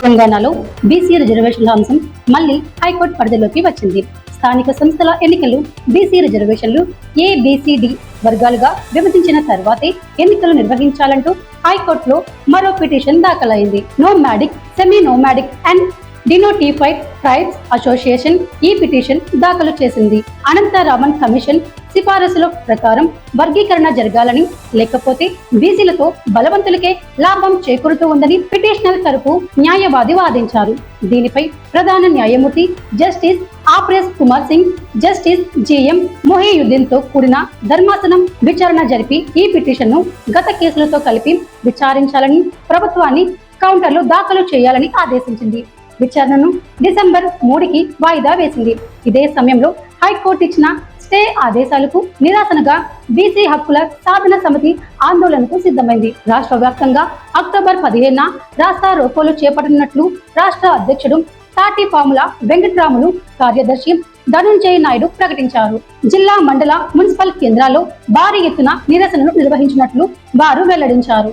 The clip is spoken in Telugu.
తెలంగాణలో బీసీ రిజర్వేషన్ల అంశం మళ్ళీ హైకోర్టు పరిధిలోకి వచ్చింది. స్థానిక సంస్థల ఎన్నికలు బీసీ రిజర్వేషన్లు ఏ బీసీడి వర్గాలుగా విభజించిన తర్వాతే ఎన్నికలు నిర్వహించాలంటూ హైకోర్టులో మరో petition దాఖలైంది. Nomadic semi nomadic and denotified tribes association ఈ పిటిషన్ దాఖలు చేసింది. అనంతరామన్ కమిషన్ సిఫారసుల ప్రకారం వర్గీకరణ జరగాలని లేకపోతే బీసీలతో బలవంతులకే లాభం చేకూరుతూ ఉందని పిటిషనర్ తరపు న్యాయవాది వాదించారు. దీనిపై ప్రధాన న్యాయమూర్తి justice Aparesh Kumar Singh justice GM మొహియుద్దీన్తో కూడిన ధర్మాసనం విచారణ జరిపి ఈ పిటిషన్ను గత కేసులతో కలిపి విచారించాలని ప్రభుత్వాన్ని కౌంటర్లు దాఖలు చేయాలని ఆదేశించింది. విచారణను డిసెంబర్ మూడుకి వాయిదా వేసింది. ఇదే సమయంలో హైకోర్టు ఇచ్చిన స్టే ఆదేశాలకు నిరాశనగా బీసీ హక్కుల సాధన సమితి ఆందోళనకు సిద్ధమైంది. రాష్ట్ర వ్యాప్తంగా అక్టోబర్ పదిహేనున రాస్తా రోకోలు చేపట్టనున్నట్లు రాష్ట్ర అధ్యక్షుడు తాటి పాముల వెంకట్రాములు కార్యదర్శి ధనుంజయ నాయుడు ప్రకటించారు. జిల్లా మండల మున్సిపల్ కేంద్రాల్లో భారీ ఎత్తున నిరసనలు నిర్వహించినట్లు వారు వెల్లడించారు.